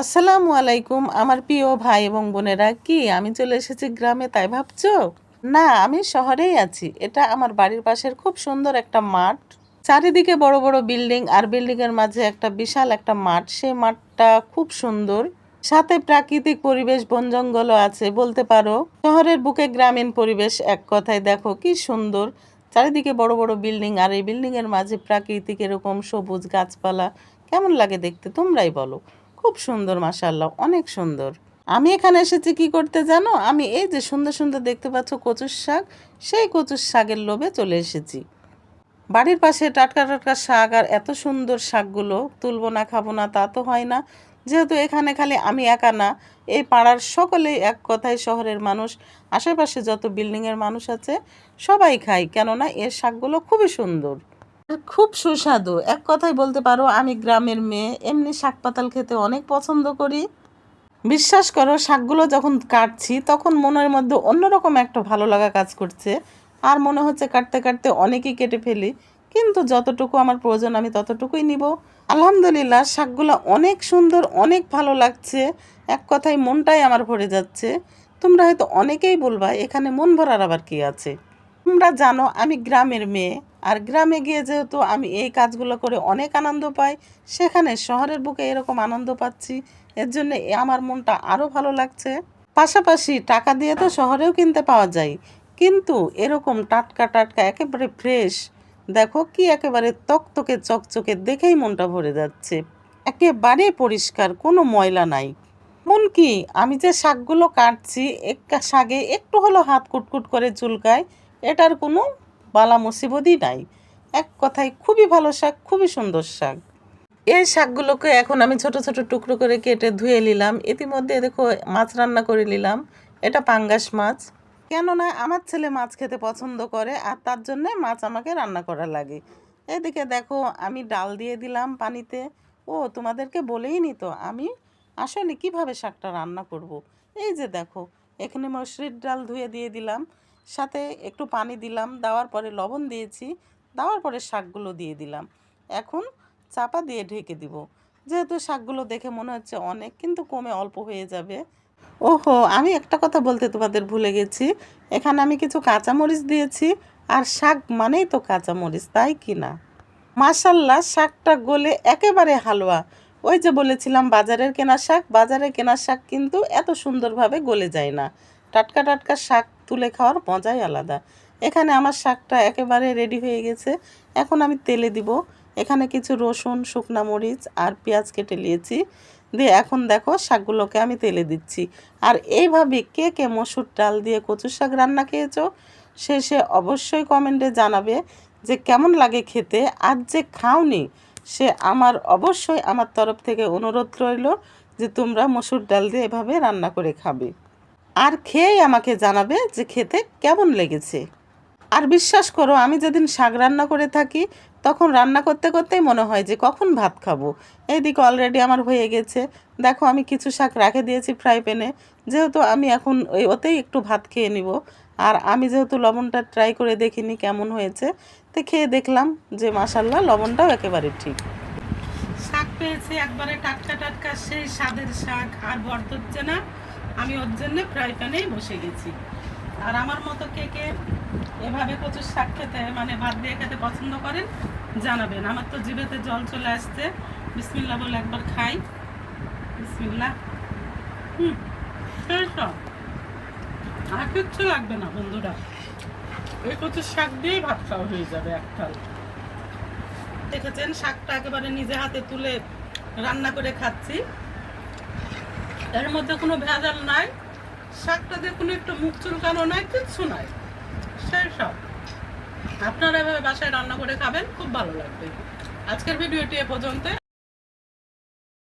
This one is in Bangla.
আসসালামু আলাইকুম, আমার প্রিয় ভাই এবং বোনেরা। কি, আমি চলে এসেছি গ্রামে তাই ভাবছ? না, আমি শহরেই আছি। এটা আমার বাড়ির পাশের খুব সুন্দর একটা মাঠ। চারিদিকে বড় বড় বিল্ডিং আর বিল্ডিং এর মাঝে একটা বিশাল একটা মাঠ। সেই মাঠটা খুব সুন্দর। সাথে প্রাকৃতিক পরিবেশ, বন জঙ্গলও আছে, বলতে পারো। শহরের বুকে গ্রামীণ পরিবেশ এক কথায় দেখো, কি সুন্দর। চারিদিকে বড় বড় বিল্ডিং আর এই বিল্ডিং এর মাঝে প্রাকৃতিক এরকম সবুজ গাছপালা। কেমন লাগে দেখতে, তোমরাই বলো। খুব সুন্দর মাসাল্লাহ অনেক সুন্দর। আমি এখানে এসেছি কি করতে জানো? আমি এই যে সুন্দর সুন্দর দেখতে পাচ্ছ কচুর শাক, সেই কচুর শাকের লোভে চলে এসেছি। বাড়ির পাশে টাটকা টাটকা শাক আর এত সুন্দর শাকগুলো, তুলবো না, খাব না, তা তো হয় না। যেহেতু এখানে খালি আমি একা না, এই পাড়ার সকলেই এক কথায় শহরের মানুষ, আশেপাশে যত বিল্ডিংয়ের মানুষ আছে, সবাই খায়। কেননা এর শাকগুলো খুবই সুন্দর। খুব সুস্বাদু। এক কথায় বলতে পারো, আমি গ্রামের মেয়ে, এমনি শাক পাতাল খেতে অনেক পছন্দ করি। বিশ্বাস করো, শাকগুলো যখন কাটছি, তখন মনের মধ্যে অন্যরকম একটা ভালো লাগা কাজ করছে। আর মনে হচ্ছে কাটতে কাটতে অনেকেই কেটে ফেলি। কিন্তু যতটুকু আমার প্রয়োজন, আমি ততটুকুই নিব। আলহামদুলিল্লাহ, শাকগুলো অনেক সুন্দর, অনেক ভালো লাগছে। এক কথায় মনটাই আমার ভরে যাচ্ছে। তোমরা হয়তো অনেকেই বলবা, এখানে মন ভরার আবার কি আছে? তোমরা জানো, আমি গ্রামের মেয়ে। আর গ্রামে গিয়ে যেহেতু আমি এই কাজগুলো করে অনেক আনন্দ পাই, সেখানে শহরের বুকে এরকম আনন্দ পাচ্ছি, এর জন্য আমার মনটা আরও ভালো লাগছে। পাশাপাশি টাকা দিয়ে তো শহরেও কিনতে পাওয়া যায়, কিন্তু এরকম টাটকা টাটকা একেবারে ফ্রেশ দেখো কি একেবারে তকতকে চকচকে দেখেই মনটা ভরে যাচ্ছে। একেবারে পরিষ্কার, কোনো ময়লা নাই। মন কি, আমি যে শাকগুলো কাটছি এক শাকে একটু হলো হাত কুটকুট করে চুলকায়, এটার কোনো বালা মুসিবতই নাই। এক কথায় খুবই ভালো শাক, খুবই সুন্দর শাক। এই শাকগুলোকে এখন আমি ছোট ছোট টুকরো করে কেটে ধুয়ে নিলাম। ইতিমধ্যে দেখো মাছ রান্না করে নিলাম। এটা পাঙ্গাস মাছ। কেননা আমার ছেলে মাছ খেতে পছন্দ করে আর তার জন্যে মাছ আমাকে রান্না করা লাগে। এদিকে দেখো আমি ডাল দিয়ে দিলাম পানিতে। ও, তোমাদেরকে বলেই নি তো, আমি আসলে কীভাবে শাকটা রান্না করব। এই যে দেখো, এখানে মসুরির ডাল ধুয়ে দিয়ে দিলাম। সাথে একটু পানি দিলাম, দেওয়ার পরে লবণ দিয়েছি, দেওয়ার পরে শাকগুলো দিয়ে দিলাম। এখন চাপা দিয়ে ঢেকে দিব। যেহেতু শাকগুলো দেখে মনে হচ্ছে অনেক, কিন্তু কমে অল্প হয়ে যাবে। ওহো, আমি একটা কথা বলতে তোমাদের ভুলে গেছি। এখানে আমি কিছু কাঁচামরিচ দিয়েছি, আর শাক মানেই তো কাঁচামরিচ, তাই কি না? মাসাল্লাহ শাকটা গলে একেবারে হালুয়া। ওই যে বলেছিলাম, বাজারের কেনা শাক, বাজারে কেনা শাক কিন্তু এত সুন্দরভাবে গলে যায় না। টাটকা টাটকা শাক তুলে খাওয়ার মজাই আলাদা। এখানে আমার শাকটা একেবারে রেডি হয়ে গেছে। এখন আমি তেলে দিব। এখানে কিছু রসুন, শুকনা মরিচ আর পেঁয়াজ কেটে নিয়েছি। দিয়ে এখন দেখো শাকগুলোকে আমি তেলে দিচ্ছি। আর এইভাবে কে কে মসুর ডাল দিয়ে কচু শাক রান্না খেয়েছো, সে সে অবশ্যই কমেন্টে জানাবে যে কেমন লাগে খেতে আর যে খাওনি, সে আমার অবশ্যই আমার তরফ থেকে অনুরোধ রইল যে তোমরা মসুর ডাল দিয়ে এভাবে রান্না করে খাবে। আর খেয়েই আমাকে জানাবে যে খেতে কেমন লেগেছে। আর বিশ্বাস করো, আমি যেদিন শাক রান্না করে থাকি, তখন রান্না করতে করতেই মনে হয় যে কখন ভাত খাব। এইদিকে অলরেডি আমার হয়ে গেছে। দেখো, আমি কিছু শাক রাখে দিয়েছি ফ্রাই প্যানে যেহেতু আমি এখন ওই ওতেই একটু ভাত খেয়ে নিব। আর আমি যেহেতু লবণটা ট্রাই করে দেখিনি কেমন হয়েছে, তো খেয়ে দেখলাম যে মাসাল্লাহ লবণটাও একেবারে ঠিক। শাক পেয়েছি, একবারে টাটকা টাটকা, সেই স্বাদের শাক, আর বর্ত হচ্ছে না। আমি ওর জন্য ফ্রাই প্যানেই বসে গেছি। আর আমার মতো কে কে এভাবে কচুর শাক খেতে মানে ভাত দিয়ে খেতে পছন্দ করেন, জানাবেন। আমার তো জিভেতে জল চলে আসছে। বিসমিল্লা বলে একবার খাই। বিসমিল্লা হুম আর কিচ্ছু লাগবে না বন্ধুরা। এই কচুর শাক দিয়েই ভাত খাওয়া হয়ে যাবে এক থাল দেখেছেন? শাকটা একেবারে নিজে হাতে তুলে রান্না করে খাচ্ছি। এর মধ্যে কোনো ভেজাল নাই, শাকটা দিয়ে কোনো একটু মুখ চুলকানো নাই, কিচ্ছু নাই, সেই সব। আপনারা এভাবে বাসায় রান্না করে খাবেন, খুব ভালো লাগবে। আজকের ভিডিওটি এ পর্যন্ত